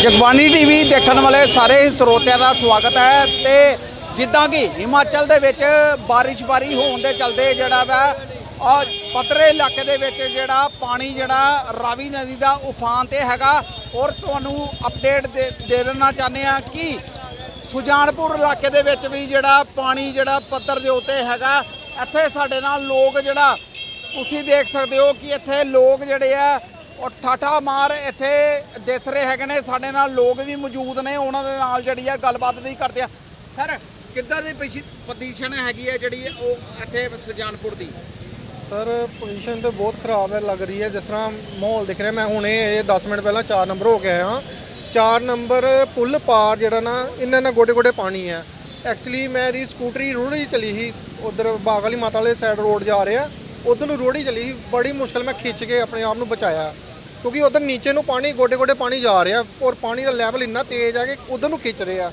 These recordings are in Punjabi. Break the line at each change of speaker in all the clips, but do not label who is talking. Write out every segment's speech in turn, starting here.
ਜਗਬਾਨੀ ਟੀਵੀ ਦੇਖਣ ਵਾਲੇ ਸਾਰੇ ਸਰੋਤਿਆਂ ਦਾ ਸਵਾਗਤ ਹੈ ਤੇ ਜਿੱਦਾਂ ਕਿ ਹਿਮਾਚਲ ਦੇ ਵਿੱਚ ਬਾਰਿਸ਼ ਬਾਰੀ ਹੋਣ ਦੇ ਚਲਦੇ ਜਿਹੜਾ ਵਾ ਔਰ ਪਤਰੇ ਇਲਾਕੇ ਦੇ ਵਿੱਚ ਜਿਹੜਾ ਪਾਣੀ ਜਿਹੜਾ ਰਾਵੀ ਨਦੀ ਦਾ ਉਫਾਨ ਤੇ ਹੈਗਾ, ਔਰ ਤੁਹਾਨੂੰ ਅਪਡੇਟ ਦੇ ਦੇ ਦੇਣਾ ਚਾਹੁੰਦੇ ਆ ਕਿ ਸੁਜਾਨਪੁਰ ਇਲਾਕੇ ਦੇ ਵਿੱਚ ਵੀ ਜਿਹੜਾ ਪਾਣੀ ਜਿਹੜਾ ਪੱਧਰ ਦੇ ਉੱਤੇ ਹੈਗਾ, ਇੱਥੇ ਸਾਡੇ ਨਾਲ ਲੋਕ ਜਿਹੜਾ ਤੁਸੀਂ ਦੇਖ ਸਕਦੇ ਹੋ ਕਿ ਇੱਥੇ ਲੋਕ ਜਿਹੜੇ ਆ ਔਰ ਠਾਠਾ ਮਾਰ ਇੱਥੇ ਦਿਖ ਰਹੇ ਹੈਗੇ ਨੇ। ਸਾਡੇ ਨਾਲ ਲੋਕ ਵੀ ਮੌਜੂਦ ਨੇ। ਉਹਨਾਂ ਦੇ ਨਾਲ ਜਿਹੜੀ ਆ ਗੱਲਬਾਤ ਵੀ ਕਰਦੇ ਆ। ਸਰ ਕਿੱਦਾਂ ਦੀ ਪੋਜੀਸ਼ਨ ਹੈਗੀ ਹੈ ਜਿਹੜੀ ਉਹ ਇੱਥੇ ਸੁਜਾਨਪੁਰ ਦੀ?
ਸਰ ਪੋਜੀਸ਼ਨ ਤੇ ਬਹੁਤ ਖਰਾਬ ਹੈ, ਲੱਗ ਰਹੀ ਹੈ। ਜਿਸ ਤਰ੍ਹਾਂ ਮਾਹੌਲ ਦਿਖ ਰਿਹਾ, ਮੈਂ ਹੁਣੇ ਇਹ 10 ਮਿੰਟ ਪਹਿਲਾਂ 4 ਨੰਬਰ ਹੋ ਕੇ ਆਇਆ ਹਾਂ। 4 ਨੰਬਰ ਪੁੱਲ ਪਾਰ ਜਿਹੜਾ ਨਾ, ਇੰਨਾ ਨਾ ਗੋਡੇ ਗੋਡੇ ਪਾਣੀ ਹੈ। ਐਕਚੁਅਲੀ ਮੇਰੀ ਸਕੂਟਰੀ ਰੋੜੀ ਚਲੀ ਸੀ। ਉਧਰ ਬਾਗ ਵਾਲੀ ਮਾਤਾ ਵਾਲੇ ਸਾਈਡ ਰੋਡ ਜਾ ਰਿਹਾ। ਉਧਰ ਨੂੰ ਰੋੜੀ ਚਲੀ ਸੀ। ਬੜੀ ਮੁਸ਼ਕਲ ਮੈਂ ਖਿੱਚ ਕੇ ਆਪਣੇ ਆਪ ਨੂੰ ਬਚਾਇਆ। ਕਿਉਂਕਿ ਉਧਰ ਨੀਚੇ ਨੂੰ ਪਾਣੀ ਗੋਡੇ ਗੋਡੇ ਪਾਣੀ ਜਾ ਰਿਹਾ ਔਰ ਪਾਣੀ ਦਾ ਲੈਵਲ ਇੰਨਾ ਤੇਜ਼ ਹੈ ਕਿ ਉਧਰ ਨੂੰ ਖਿੱਚ ਰਿਹਾ।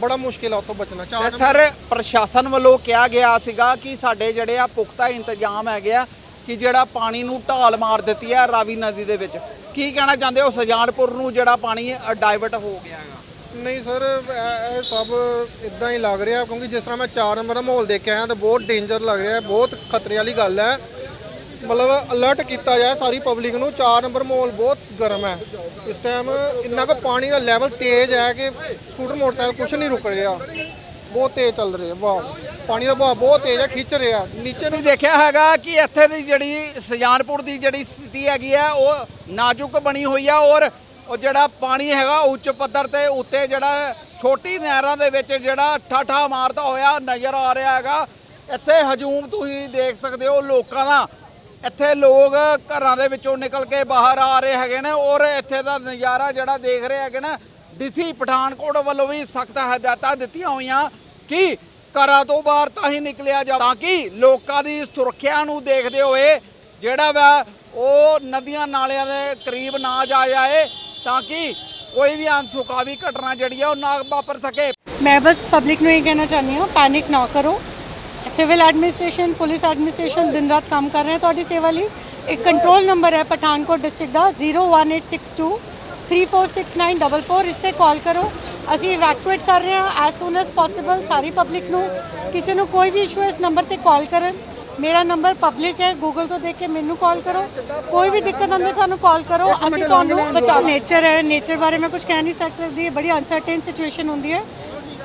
ਬੜਾ ਮੁਸ਼ਕਿਲ ਆ ਉੱਥੋਂ ਬਚਣਾ। ਚਾਰ
ਸਰ ਪ੍ਰਸ਼ਾਸਨ ਵੱਲੋਂ ਕਿਹਾ ਗਿਆ ਸੀਗਾ ਕਿ ਸਾਡੇ ਜਿਹੜੇ ਆ ਪੁਖਤਾ ਇੰਤਜ਼ਾਮ ਹੈਗੇ ਆ ਕਿ ਜਿਹੜਾ ਪਾਣੀ ਨੂੰ ਢਾਲ ਮਾਰ ਦਿੱਤੀ ਹੈ ਰਾਵੀ ਨਦੀ ਦੇ ਵਿੱਚ। ਕੀ ਕਹਿਣਾ ਚਾਹੁੰਦੇ ਹੋ? ਸੁਜਾਨਪੁਰ ਨੂੰ ਜਿਹੜਾ ਪਾਣੀ ਡਾਇਵਰਟ ਹੋ ਗਿਆ ਹੈਗਾ।
ਨਹੀਂ ਸਰ ਇਹ ਸਭ ਇਦਾਂ ਹੀ ਲੱਗ ਰਿਹਾ ਕਿਉਂਕਿ ਜਿਸ ਤਰ੍ਹਾਂ ਮੈਂ 4 ਨੰਬਰ ਦਾ ਮਾਹੌਲ ਦੇਖਿਆ ਹਾਂ ਤਾਂ ਬਹੁਤ ਡੇਂਜਰ ਲੱਗ ਰਿਹਾ ਬਹੁਤ ਖਤਰੇ ਵਾਲੀ ਗੱਲ ਹੈ। ਮਤਲਬ ਅਲਰਟ ਕੀਤਾ ਜਾਏ ਸਾਰੀ ਪਬਲਿਕ ਨੂੰ 4 ਨੰਬਰ ਮਾਹੌਲ ਬਹੁਤ ਗਰਮ ਹੈ। ਇਸ ਟਾਈਮ ਇੰਨਾ ਕੁ ਪਾਣੀ ਦਾ ਲੈਵਲ ਤੇਜ਼ ਹੈ ਕਿ ਸਕੂਟਰ ਮੋਟਰਸਾਈਕਲ ਕੁਛ ਨਹੀਂ ਰੁਕ ਰਿਹਾ। ਬਹੁਤ ਤੇਜ਼ ਚੱਲ ਰਿਹਾ, ਵਾਹ। ਪਾਣੀ ਦਾ ਵਹਾਅ ਬਹੁਤ ਤੇਜ਼ ਹੈ, ਖਿੱਚ ਰਿਹਾ। ਨੀਚੇ ਨੂੰ
ਦੇਖਿਆ ਹੈਗਾ ਕਿ ਇੱਥੇ ਦੀ ਜਿਹੜੀ ਸੁਜਾਨਪੁਰ ਦੀ ਜਿਹੜੀ ਸਥਿਤੀ ਹੈਗੀ ਹੈ, ਉਹ ਨਾਜ਼ੁਕ ਬਣੀ ਹੋਈ ਆ ਔਰ ਉਹ ਜਿਹੜਾ ਪਾਣੀ ਹੈਗਾ, ਉੱਚ ਪੱਧਰ ਤੇ ਉੱਤੇ ਜਿਹੜਾ ਛੋਟੀ ਨਹਿਰਾਂ ਦੇ ਵਿੱਚ ਜਿਹੜਾ ਠਾਠਾ ਮਾਰਦਾ ਹੋਇਆ ਨਜ਼ਰ ਆ ਰਿਹਾ ਹੈਗਾ। ਇੱਥੇ ਹਜੂਮ ਤੁਸੀਂ ਦੇਖ ਸਕਦੇ ਹੋ ਲੋਕਾਂ ਦਾ ਇੱਥੇ ਲੋਕ ਘਰਾਂ ਦੇ ਵਿੱਚੋਂ ਨਿਕਲ ਕੇ ਬਾਹਰ ਆ ਰਹੇ ਹੈਗੇ ਨੇ ਔਰ ਇੱਥੇ ਦਾ ਨਜ਼ਾਰਾ ਜਿਹੜਾ ਦੇਖ ਰਹੇ ਹੈਗੇ ਨਾ, ਡੀਸੀ ਪਠਾਨਕੋਟ ਵੱਲੋਂ ਵੀ ਸਖਤ ਹਦਾਇਤਾਂ ਦਿੱਤੀਆਂ ਹੋਈਆਂ ਕਿ ਘਰਾਂ ਤੋਂ ਬਾਹਰ ਤਾਂ ਹੀ ਨਿਕਲਿਆ ਜਾ ਤਾਂ ਕਿ ਲੋਕਾਂ ਦੀ ਸੁਰੱਖਿਆ ਨੂੰ ਦੇਖਦੇ ਹੋਏ ਜਿਹੜਾ ਵਾ ਉਹ ਨਦੀਆਂ ਨਾਲਿਆਂ ਦੇ ਕਰੀਬ ਨਾ ਜਾ ਜਾਏ ਤਾਂ ਕਿ ਕੋਈ ਵੀ ਅਨਸੁਖਾਵੀ ਘਟਨਾ ਜਿਹੜੀ ਆ ਉਹ ਨਾ ਵਾਪਰ ਸਕੇ।
ਮੈਂ ਬਸ ਪਬਲਿਕ ਨੂੰ ਇਹ ਕਹਿਣਾ ਚਾਹੁੰਦੀ ਹਾਂ ਪੈਨਿਕ ਨਾ ਕਰੋ। ਸਿਵਲ ਐਡਮਿਨਿਸਟ੍ਰੇਸ਼ਨ ਪੁਲਿਸ ਐਡਮਿਨਿਸਟ੍ਰੇਸ਼ਨ ਦਿਨ ਰਾਤ ਕੰਮ ਕਰ ਰਹੇ ਤੁਹਾਡੀ ਸੇਵਾ ਲਈ। ਇੱਕ ਕੰਟਰੋਲ ਨੰਬਰ ਹੈ ਪਠਾਨਕੋਟ ਡਿਸਟ੍ਰਿਕਟ ਦਾ 01862 346944 ਇਸ ਤੇ ਕਾਲ ਕਰੋ। ਅਸੀਂ ਇਵੈਕੂਏਟ ਕਰ ਰਹੇ ਹਾਂ ਐਸ ਸੂਨ ਐਸ ਪੋਸੀਬਲ ਸਾਰੀ ਪਬਲਿਕ ਨੂੰ। ਕਿਸੇ ਨੂੰ ਕੋਈ ਵੀ ਇਸ਼ੂ ਇਸ ਨੰਬਰ ਤੇ ਕਾਲ ਕਰਨ। ਮੇਰਾ ਨੰਬਰ ਪਬਲਿਕ ਹੈ ਗੂਗਲ ਤੋਂ ਦੇਖ ਕੇ ਮੈਨੂੰ ਕਾਲ ਕਰੋ। ਕੋਈ ਵੀ ਦਿੱਕਤ ਆਉਂਦੀ ਸਾਨੂੰ ਕਾਲ ਕਰੋ। ਅਸੀਂ ਤੁਹਾਨੂੰ ਬਚਾਓ ਨੇਚਰ ਹੈ ਨੇਚਰ ਬਾਰੇ ਮੈਂ ਕੁਝ ਕਹਿ ਨਹੀਂ ਸਕ ਸਕਦੀ। ਬੜੀ ਅਨਸਰਟੇਨ ਸਿਚੁਏਸ਼ਨ ਹੁੰਦੀ ਹੈ।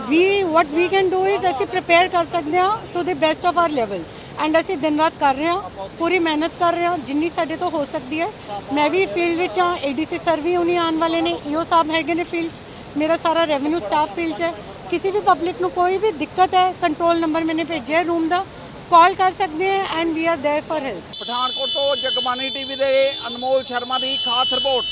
We what we can do is ਅਸੀਂ ਪ੍ਰੀਪੇਅਰ ਕਰ ਸਕਦੇ ਹਾਂ to the best of our level and ਅਸੀਂ ਦਿਨ ਰਾਤ ਕਰ ਰਹੇ ਹਾਂ, ਪੂਰੀ ਮਿਹਨਤ ਕਰ ਰਹੇ ਹਾਂ, ਜਿੰਨੀ ਸਾਡੇ ਤੋਂ ਹੋ ਸਕਦੀ ਹੈ। ਮੈਂ ਵੀ ਫੀਲਡ ਵਿੱਚ ਹਾਂ ਏਡੀਸੀ ਸਰ ਵੀ ਹੁਣੀ ਆਉਣ ਵਾਲੇ ਨੇ, ਈਓ ਸਾਹਿਬ ਹੈਗੇ ਨੇ ਫੀਲਡ ਮੇਰਾ ਸਾਰਾ ਰੈਵਨਿਊ ਸਟਾਫ ਫੀਲਡ 'ਚ ਹੈ। ਕਿਸੇ ਵੀ ਪਬਲਿਕ ਨੂੰ ਕੋਈ ਵੀ ਦਿੱਕਤ ਹੈ ਕੰਟਰੋਲ ਨੰਬਰ ਮੈਨੇ ਭੇਜਿਆ ਰੂਮ ਦਾ ਕਾਲ ਕਰ ਸਕਦੇ ਹੈ and we are there for help
Pathankot ਤੋਂ ਜਗਬਾਨੀ ਟੀਵੀ ਦੇ ਅਨਮੋਲ ਸ਼ਰਮਾ ਦੀ ਖਾਸ ਰਿਪੋਰਟ।